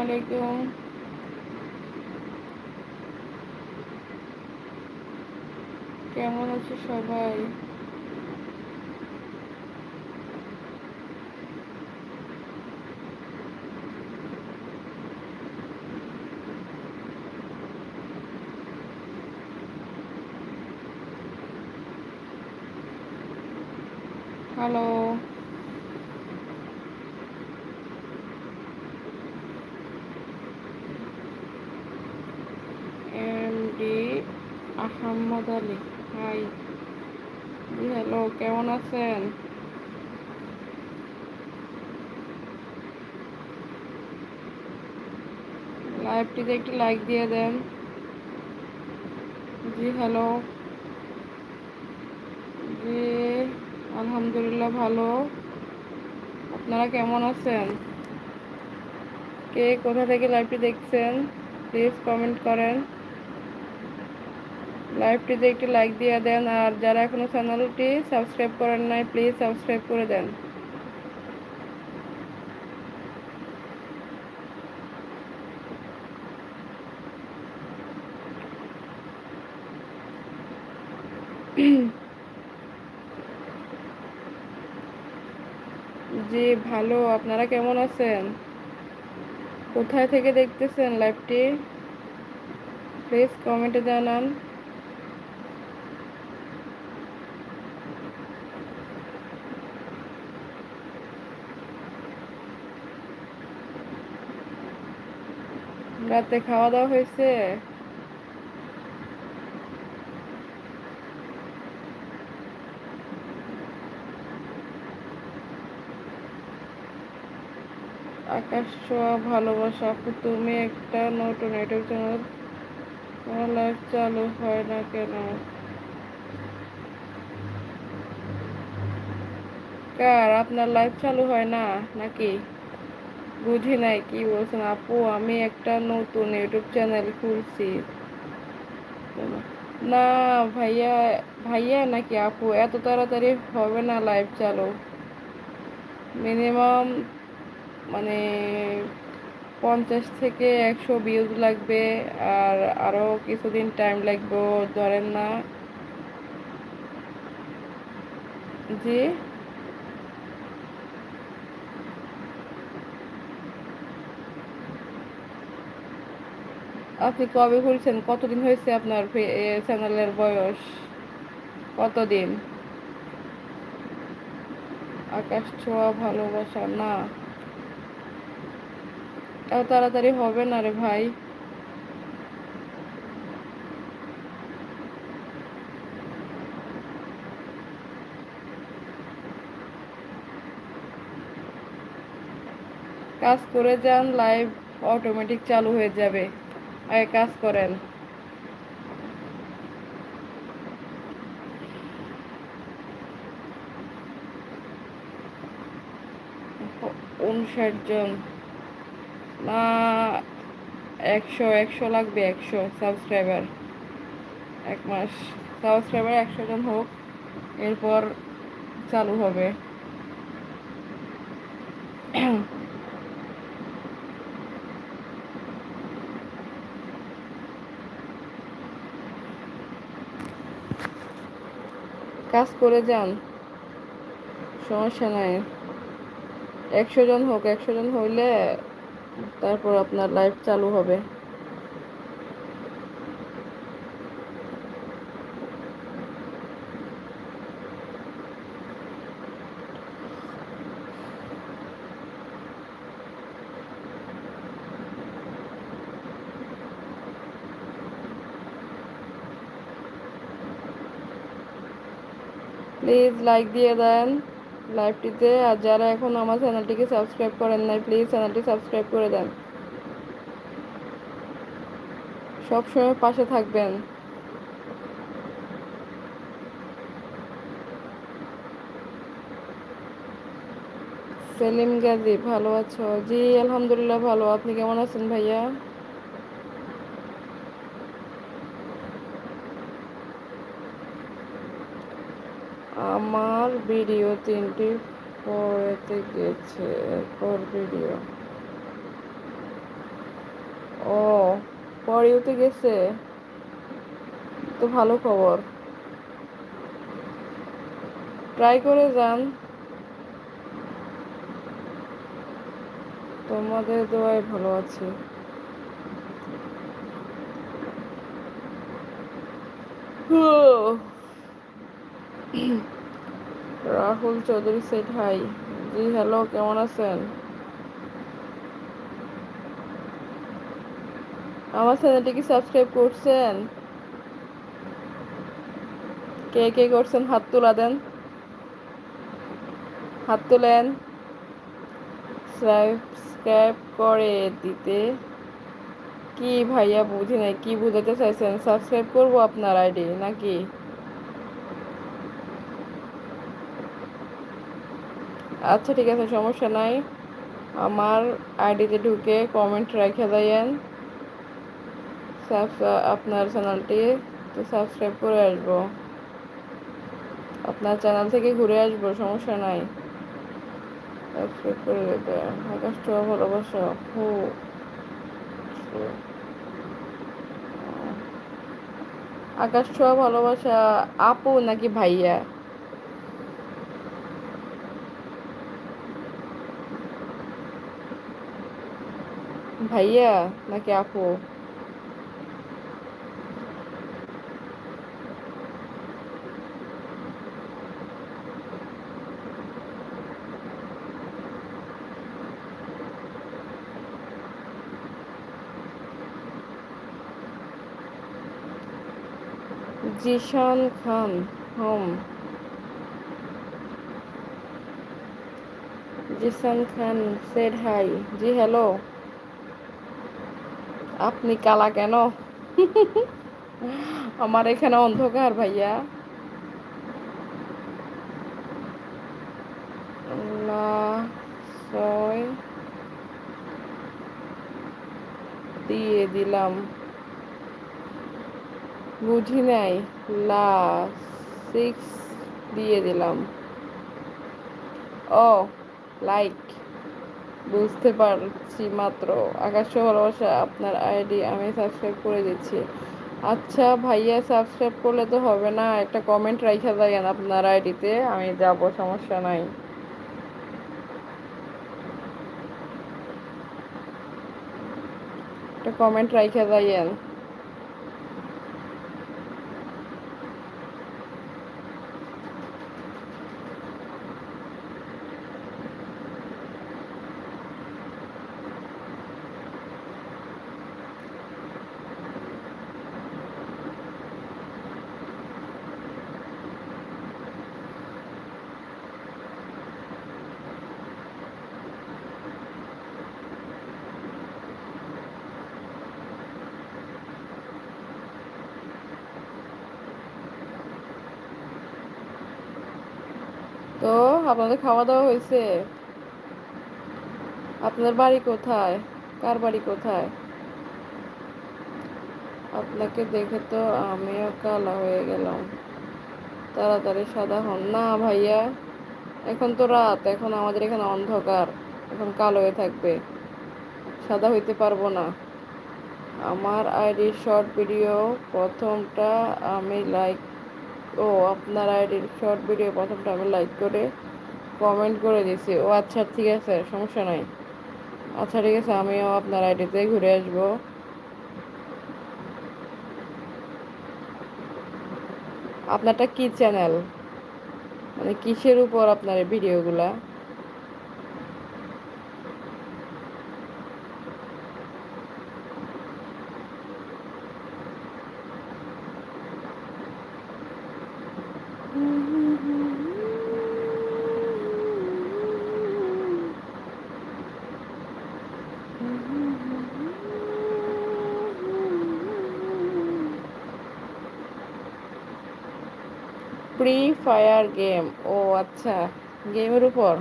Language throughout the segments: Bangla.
আলাইকুম। কেমন আছে সবাই? Hello M D Ahmad Ali hi. Hello কেমন আছেন? লাইভটিতে একটি লাইক দিয়ে দেন। জি হ্যালো জি, আলহামদুলিল্লাহ ভালো। আপনারা কেমন আছেন? কে কোথা থেকে লাইভটি দেখছেন? প্লিজ কমেন্ট করেন। লাইভটিতে একটি লাইক দিয়ে দেন, আর যারা এখনও চ্যানেলটি সাবস্ক্রাইব করেন নাই প্লিজ সাবস্ক্রাইব করে দেন। জি, ভালো। আপনারা কেমন আছেন? কোথায় থেকে দেখতেছেন লাইভটি প্লিজ কমেন্টে জানান। রাতে খাওয়া দাওয়া হয়েছে। আকাশ ছোঁয়া, ভালোবাসা। তুমি একটা নতুন ইউটিউব চ্যানেল তোমার লাইভ চালু হয় না কেন? কার? আপনার লাইফ চালু হয় না, নাকি? বুঝি নাই কি বলছেন? আপু, আমি একটা নতুন ইউটিউব চ্যানেল খুলছি। না, ভাইয়া ভাইয়া নাকি আপু? এত তাড়াতাড়ি হবে না লাইভ চালু। মিনিমাম মানে পঞ্চাশ থেকে একশো ভিউজ লাগবে আর আরও কিছুদিন টাইম লাগবে, ধরেন না। জি? আপনি কবে খুলছেন? কতদিন হয়েছে আপনার চ্যানেলের বয়স? কতদিন? আকাশ ছোঁয়া, ভালোবাসা, না। এত তাড়াতাড়ি হবে না রে ভাই। কাজ করে যান লাইভ অটোমেটিক চালু হয়ে যাবে। কাজ করেন। উনষাট জন। না, একশো একশো লাগবে, একশো সাবস্ক্রাইবার। এক মাস। সাবস্ক্রাইবার একশো জন হোক, এরপর চালু হবে। কাজ করে যান। সমস্যা নাই। একশো জন হোক, একশো জন হইলে তারপর আপনার লাইফ চালু হবে। প্লিজ লাইক দিয়ে দেন লাইভটিতে আর যারা এখন আমার চ্যানেলটিকে সাবস্ক্রাইব করেন নাই প্লিজ চ্যানেলটি সাবস্ক্রাইব করে দেন। সবসময় পাশে থাকবেন। সেলিম গাজী, ভালো আছো? জি, আলহামদুলিল্লাহ ভালো। আপনি কেমন আছেন ভাইয়া আমার ভিডিও তিনটি পড়েতে গেছে, এরপর ভিডিও। ও পরেওতে গেছে? তো ভালো খবর। ট্রাই করে যান। তোমাদের দোয়ায় ভালো আছি। Rahul Chowdhury said hi. জি হ্যালো কেমন আছেন? আমার চ্যানেলটি কি সাবস্ক্রাইব করছেন? কে কে করছেন? হাত তোলা দেন। হাত তোলেন। সাবস্ক্রাইব করে দিতে। কি ভাইয়া বুঝি নাই, কি বুঝাতে চাইছেন? সাবস্ক্রাইব করব আপনার আইডি নাকি? আচ্ছা ঠিক আছে, সমস্যা নাই। আমার আইডিতে ঢুকে কমেন্ট রেখে দেন। আপনার চ্যানেলটি তো সাবস্ক্রাইব করে আসব। আপনার চ্যানেল থেকে ঘুরে আসব, সমস্যা নাই। সাবস্ক্রাইব করে দেবে আকাশ ভালোবাসা। হো। আকাশ ছোঁয়া ভালোবাসা আপু নাকি ভাইয়া? ভাইয়া নাকি আপু জিশান খান হোম জিসান খান সেড হাই জি হ্যালো আপনি কালা কেন? আমার এখানে অন্ধকার ভাইয়া। ছয়। দিয়ে দিলাম। বুঝি নাই। লা সিক্স দিয়ে দিলাম। ও লাইক বুঝতে পারছি মাত্র। আকাশ ভালোবাসা, আপনার আইডি আমি সাবস্ক্রাইব করে দিচ্ছি। আচ্ছা ভাইয়া সাবস্ক্রাইব করলে তো হবে না। একটা কমেন্ট রাইখা দেন আপনার আইডিতে, আমি যাব, সমস্যা নাই। একটা কমেন্ট রাইখা দেন তো আপনাদের খাওয়া দাওয়া হয়েছে? আপনার বাড়ি কোথায়? কার বাড়ি কোথায়? আপনাকে দেখে তো আমিও কালা হয়ে গেলাম। তাড়াতাড়ি সাদা হন। না ভাইয়া, এখন তো রাত। এখন আমাদের এখানে অন্ধকার। এখন কালো হয়ে থাকবে। সাদা হইতে পারব না। আমার আইডির শর্ট ভিডিও প্রথমটা আমি লাইক, ও আপনার আইডির শর্ট ভিডিও প্রথমটা আমি লাইক করে কমেন্ট করে দিছি। ও আচ্ছা ঠিক আছে, সমস্যা নাই। আচ্ছা ঠিক আছে, আমিও আপনার আইডিতে ঘুরে আসব। আপনারটা কি চ্যানেল মানে কিসের উপর আপনার ভিডিওগুলা? ফায়ার গেম ও আচ্ছা। গেমের উপর?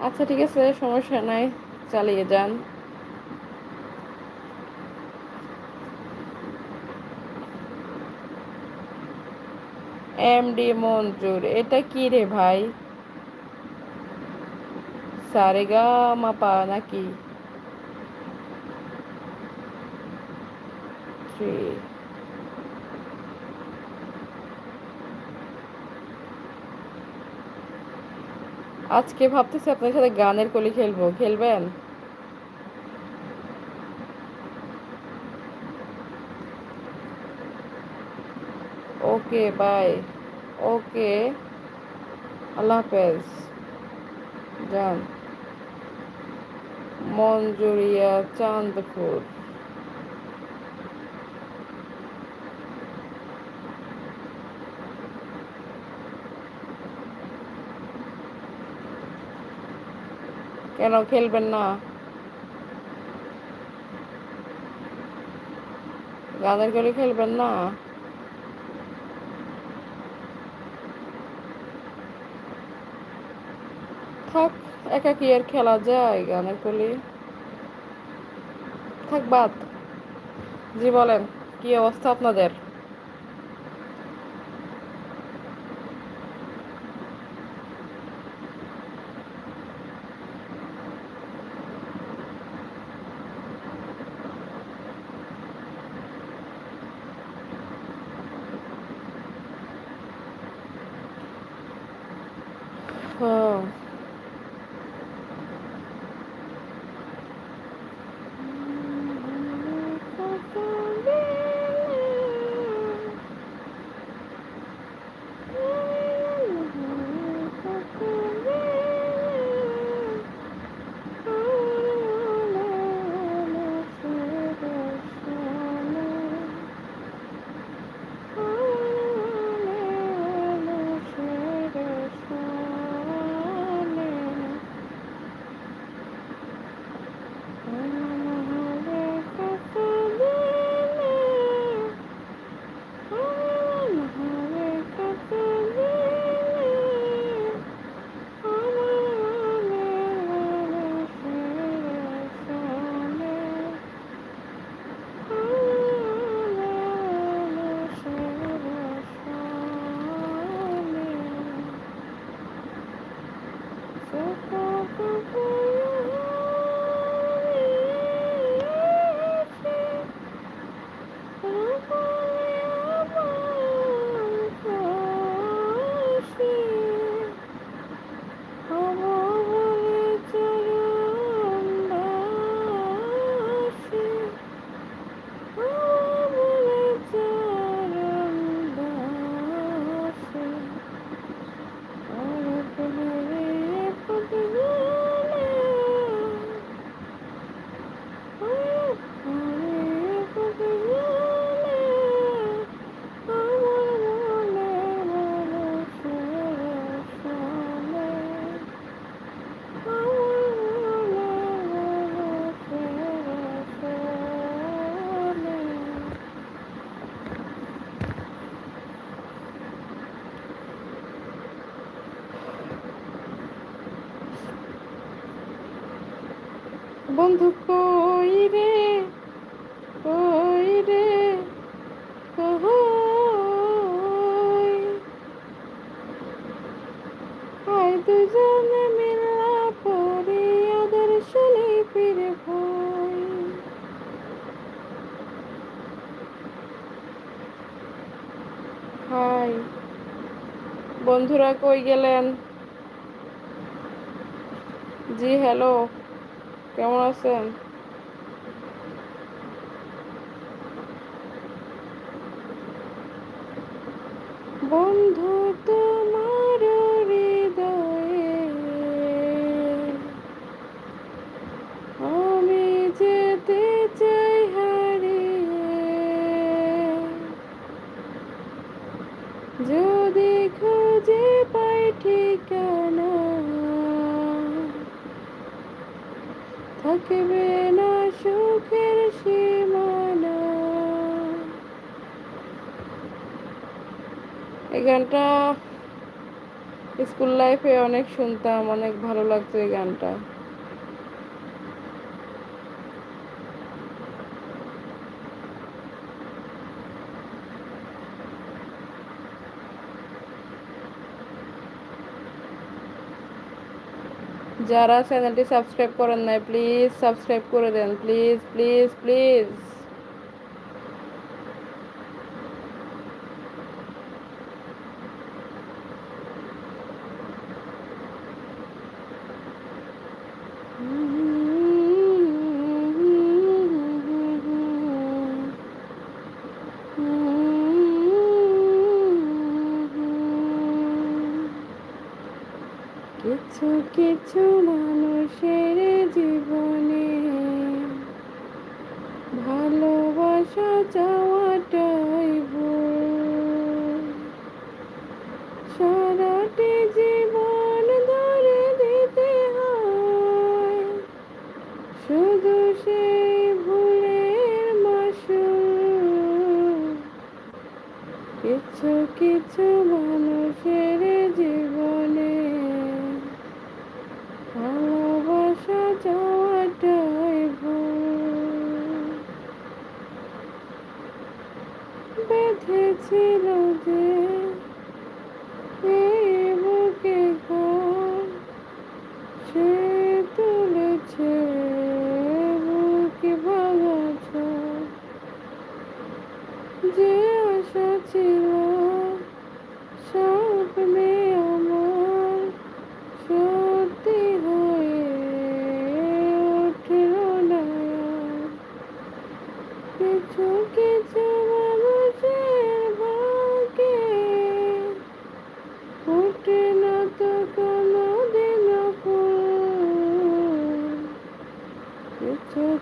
আচ্ছা ঠিক আছে, সমস্যা নাই, চালিয়ে যান। এম ডি মঞ্জুর এটা কি রে ভাই? সারেগা মাপা নাকি? থ্রি আজকে ভাবতেছি আপনার সাথে গানের কলি খেলব, খেলবেন? ওকে, বাই। ওকে। আল্লাহ হাফেজ। যান মঞ্জুরিয়া চাঁদপুর। কেন খেলবেন না? গানের গলি খেলবেন না? থাক একা কি আর খেলা যায় গানের কলি থাক বাদ। জি বলেন, কি অবস্থা আপনাদের? বন্ধুরা কই গেলেন? জি হ্যালো কেমন আছেন? থাকবে না সুখের সীমানা। এই গানটা স্কুল লাইফে অনেক শুনতাম, অনেক ভালো লাগতো এই গানটা। जरा चैनल सबसक्राइब कर प्लीज़ सबसक्राइब कर दें प्लीज़ प्लीज़ प्लीज़ কিছু কিছু মানুষের জীবনে বেঁধেছিল যে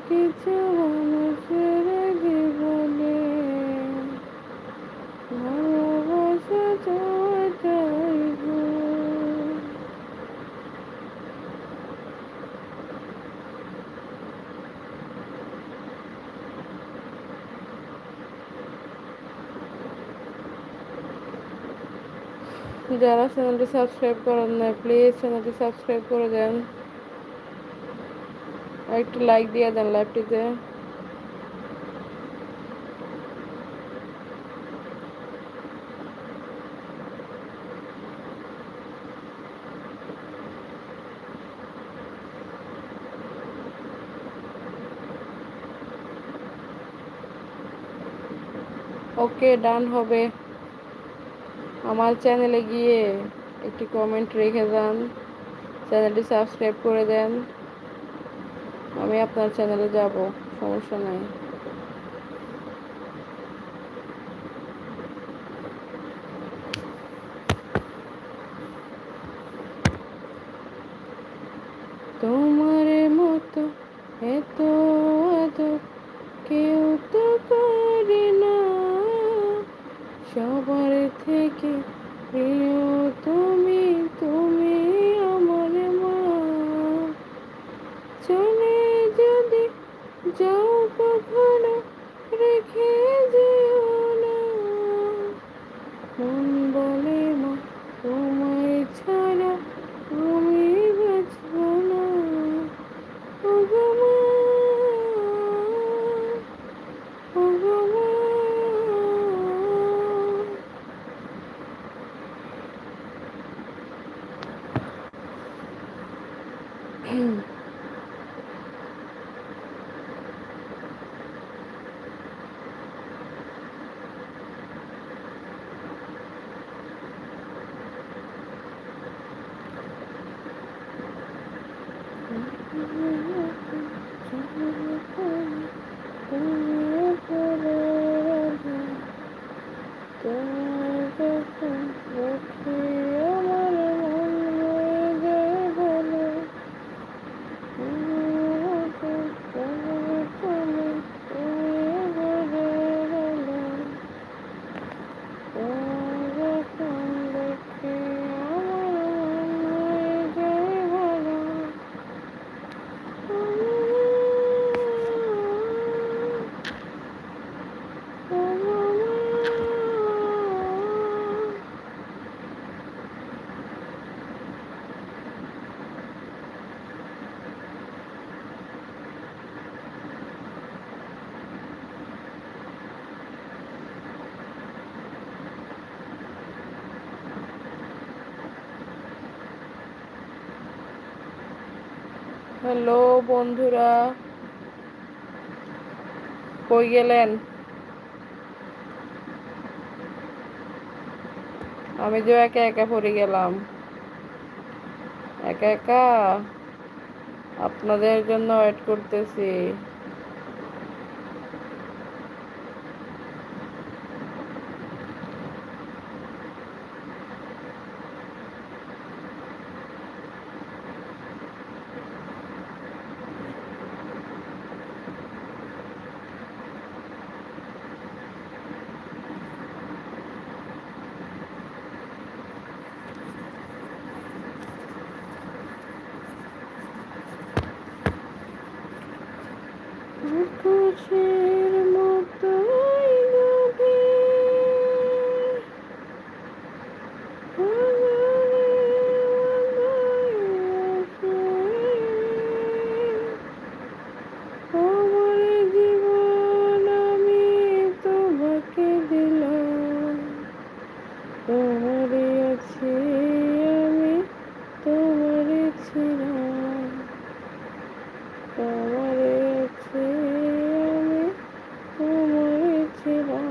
কিছু মানুষের জীবনে। যারা চ্যানেলটি সাবস্ক্রাইব করেন না প্লিজ চ্যানেলটি সাবস্ক্রাইব করে দেন। একটু লাইক দিয়ে দেন লাইভটিতে ওকে ডান হবে। আমার চ্যানেলে গিয়ে একটি কমেন্ট রেখে যান চ্যানেলটি সাবস্ক্রাইব করে দেন। আমি আপনার চ্যানেলে যাব, সমস্যা নাই। তোমার মতো এত কেউ তো করে না। সবার থেকে প্রিয় তুমি তুমি আমার মা। চলে যাও কখনো রেখে যেও না। Yeah. হ্যালো, বন্ধুরা। কই গেলেন? আমি যে একা একা পড়ে গেলাম। একা একা? আপনাদের জন্য ওয়েট করতেছি। আকাশের মতোই গভীর আমার জীবন আমি তোমাকে দিলাম তোমারই আছি আমি তোমারই ছিলাম তোমারই আছি আমি তোমারই ছিলাম